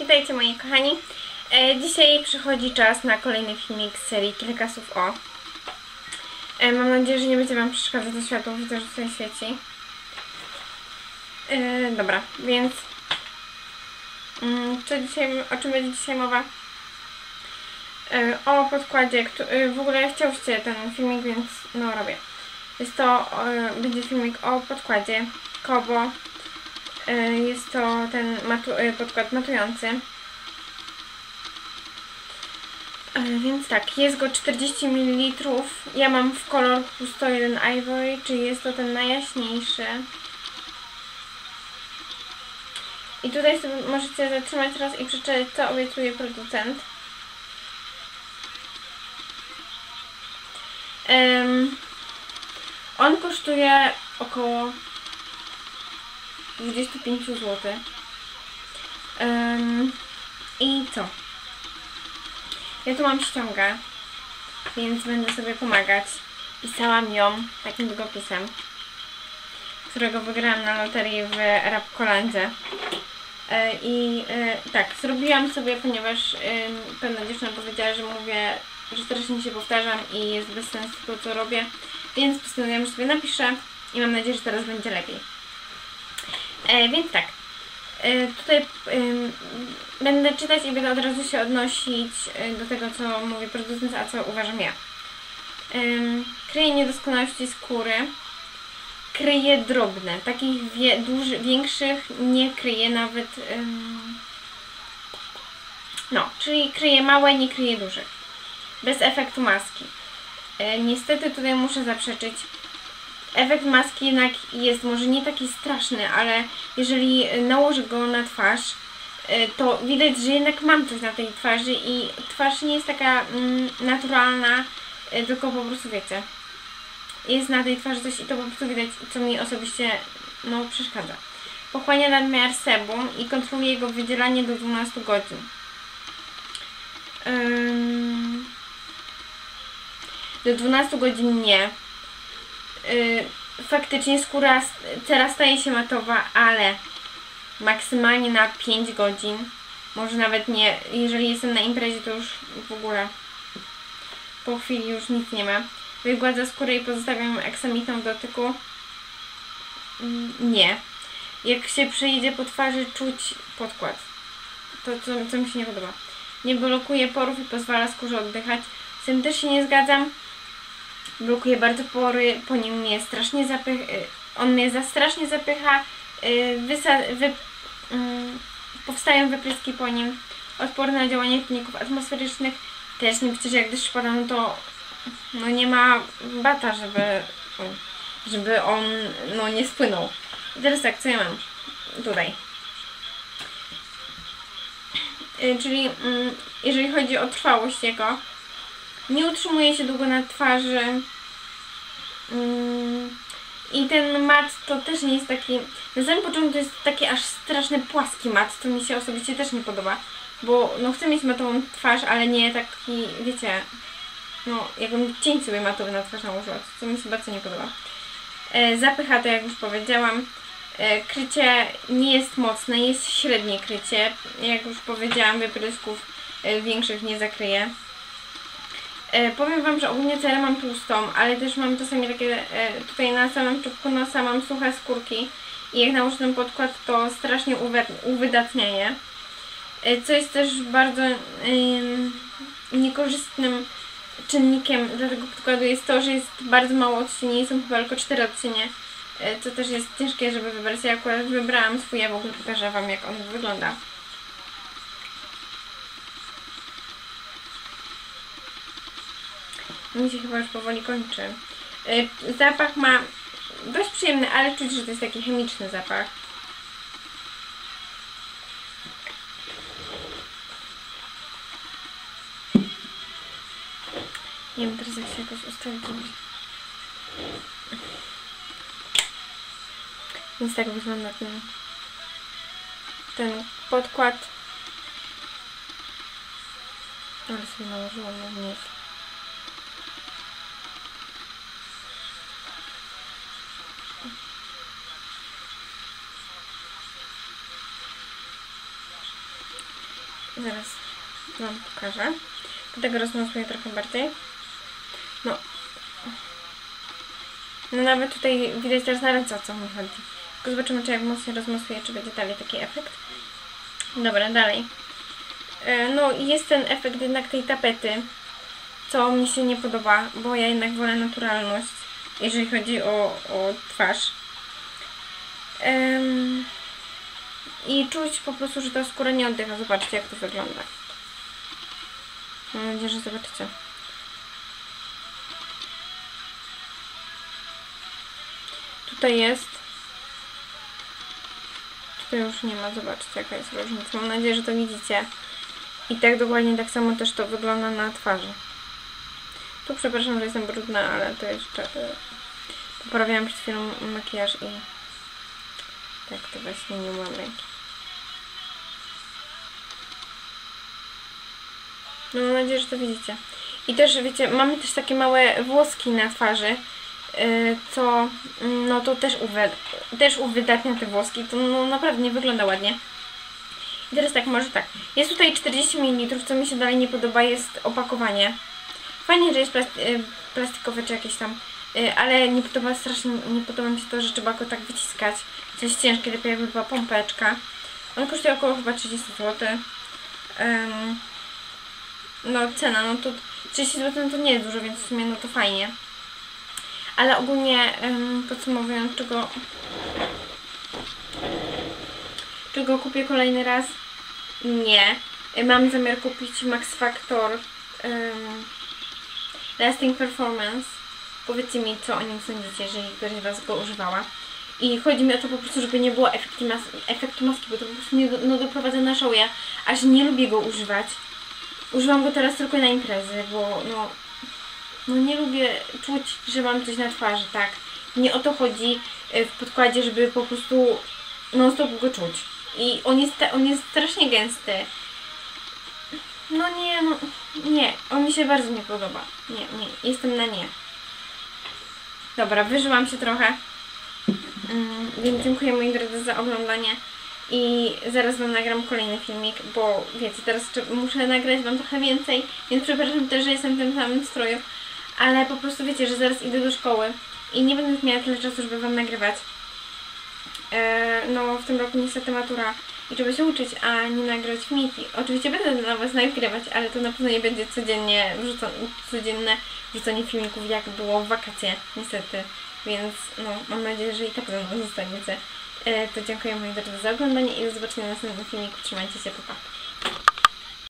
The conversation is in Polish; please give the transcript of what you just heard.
Witajcie moi kochani. E, dzisiaj przychodzi czas na kolejny filmik z serii Kilka słów o. E, mam nadzieję, że nie będzie Wam przeszkadzać to światło, widzę, że tutaj świeci. E, dobra, więc mm, co dzisiaj, o czym będzie dzisiaj mowa? O podkładzie, w ogóle chciałbyście ten filmik, więc no robię. Jest to, będzie filmik o podkładzie Kobo. E, Jest to ten matu, e, podkład matujący. E, Więc tak, jest go 40 ml. Ja mam w kolor 101 Ivory, czyli jest to ten najjaśniejszy. I tutaj sobie możecie zatrzymać raz i przeczytać, co obiecuje producent. Em, on kosztuje około 25 zł. Um, I co? Ja tu mam ściągę, więc będę sobie pomagać. Pisałam ją takim długopisem, którego wygrałam na loterii w Rapkolandzie. E, I e, tak, zrobiłam sobie, ponieważ pewna dziewczyna powiedziała, że mówię, że strasznie się powtarzam i jest bez sensu to, co robię, więc postanowiłam, że sobie napiszę i mam nadzieję, że teraz będzie lepiej. E, więc tak, e, tutaj ym, będę czytać i będę od razu się odnosić e, do tego, co mówi producent, a co uważam ja. Kryje niedoskonałości skóry, kryje drobne, takich wie, duży, większych nie kryje nawet, no, czyli kryje małe, nie kryje dużych, bez efektu maski. E, niestety tutaj muszę zaprzeczyć, efekt maski jednak jest może nie taki straszny, ale jeżeli nałożę go na twarz, y, to widać, że jednak mam coś na tej twarzy i twarz nie jest taka mm, naturalna, y, tylko po prostu wiecie, jest na tej twarzy coś i to po prostu widać, co mi osobiście no, przeszkadza. Pochłania nadmiar sebum i kontroluje jego wydzielanie do 12 godzin. Do 12 godzin nie. Y, faktycznie skóra teraz staje się matowa, ale maksymalnie na 5 godzin. Może nawet nie, jeżeli jestem na imprezie, to już w ogóle po chwili już nic nie ma. Wygładza skórę i pozostawia ją aksamitną w dotyku. Mm, Nie. Jak się przejedzie po twarzy, czuć podkład. To, co, co mi się nie podoba. Nie blokuje porów i pozwala skórze oddychać. Z tym też się nie zgadzam blokuje bardzo pory, po nim mnie strasznie zapycha, on mnie za strasznie zapycha, y, wysa, wy, mm, powstają wypryski po nim, odporny na działanie czynników atmosferycznych, też nie przecież jak deszcz pada, no to no nie ma bata, żeby, żeby on no nie spłynął. I teraz tak, co ja mam tutaj? Y, Czyli mm, jeżeli chodzi o trwałość jego, nie utrzymuje się długo na twarzy. Mm, I ten mat to też nie jest taki. Na samym początku to jest taki aż straszny płaski mat, co mi się osobiście też nie podoba. Bo no chcę mieć matową twarz, ale nie taki, wiecie, no jakbym cień sobie matowy na twarz nałożyła, co mi się bardzo nie podoba. E, zapycha to jak już powiedziałam. E, krycie nie jest mocne, jest średnie krycie. Jak już powiedziałam, wyprysków e, większych nie zakryje. E, powiem Wam, że ogólnie cerę mam tłustą, ale też mam czasami takie e, tutaj na samym czubku nosa mam suche skórki i jak nałożę ten podkład to strasznie uwydatniaje. E, co jest też bardzo ym, niekorzystnym czynnikiem dla tego podkładu jest to, że jest bardzo mało odcieni, są chyba tylko 4 odcienie, e, co też jest ciężkie, żeby wybrać. Ja akurat wybrałam swój, ja w ogóle pokażę Wam jak on wygląda. Mi się chyba już powoli kończy. Y, Zapach ma dość przyjemny, ale czuć, że to jest taki chemiczny zapach. Nie wiem teraz jak się jakoś ustawić. Więc tak wygląda ten, ten podkład. Ale sobie nałożyłam, no nie zaraz Wam pokażę. Dlatego rozmazuję trochę bardziej. No. No nawet tutaj widać teraz na ręce o co mi chodzi. Tylko zobaczymy, czy jak mocno rozmasuję, czy będzie dalej taki efekt. Dobra, dalej. E, No i jest ten efekt jednak tej tapety, co mi się nie podoba, bo ja jednak wolę naturalność, jeżeli chodzi o, o twarz. Em, I czuć po prostu, że ta skóra nie oddycha. Zobaczcie, jak to wygląda. Mam nadzieję, że zobaczycie. Tutaj jest. Tutaj już nie ma. Zobaczcie, jaka jest różnica. Mam nadzieję, że to widzicie. I tak dokładnie tak samo też to wygląda na twarzy. Tu przepraszam, że jestem brudna, ale to jeszcze... y, Poprawiałam przed chwilą makijaż i... Tak, to właśnie nie mam ręki. No mam nadzieję, że to widzicie. I też wiecie, mamy też takie małe włoski na twarzy, yy, co mm, no to też, uwe, też uwydatnia te włoski. To no, naprawdę nie wygląda ładnie. I teraz tak, może tak. Jest tutaj 40 ml, co mi się dalej nie podoba, jest opakowanie. Fajnie, że jest y, plastikowe czy jakieś tam, y, ale nie podoba strasznie, nie podoba mi się to, że trzeba go tak wyciskać. To jest ciężkie, lepiej jakby była pompeczka. On kosztuje około chyba 30 zł. Ym, no cena, no to 30 zł to nie jest dużo, więc w sumie no to fajnie. Ale ogólnie ym, podsumowując, czego czego kupię kolejny raz? Nie. Mam zamiar kupić Max Factor Lasting Performance. Powiedzcie mi, co o nim sądzicie, jeżeli któraś z Was go używała. I chodzi mi o to po prostu, żeby nie było efektu, mas efektu maski, bo to po prostu mnie do, no, doprowadza na żałuję, aż nie lubię go używać. Używam go teraz tylko na imprezy, bo no, no nie lubię czuć, że mam coś na twarzy, tak. Nie o to chodzi y, w podkładzie, żeby po prostu non stop go czuć. I on jest, on jest strasznie gęsty. No nie, no nie, on mi się bardzo nie podoba. Nie, nie, jestem na nie. Dobra, wyżyłam się trochę. Mm, więc dziękuję moi drodzy za oglądanie. I zaraz Wam nagram kolejny filmik, bo wiecie, teraz muszę nagrać Wam trochę więcej, więc przepraszam też, że jestem w tym samym stroju, ale po prostu wiecie, że zaraz idę do szkoły i nie będę miała tyle czasu, żeby Wam nagrywać. E, no, w tym roku niestety matura i trzeba się uczyć, a nie nagrać filmiki. Oczywiście będę dla Was nagrywać, ale to na pewno nie będzie codziennie wrzucone, codzienne wrzucanie filmików, jak było w wakacje, niestety. Więc no, mam nadzieję, że i tak ze mną zostaniecie. E, to dziękuję moi drodzy za oglądanie i do zobaczenia w następnym filmiku. Trzymajcie się, pa pa.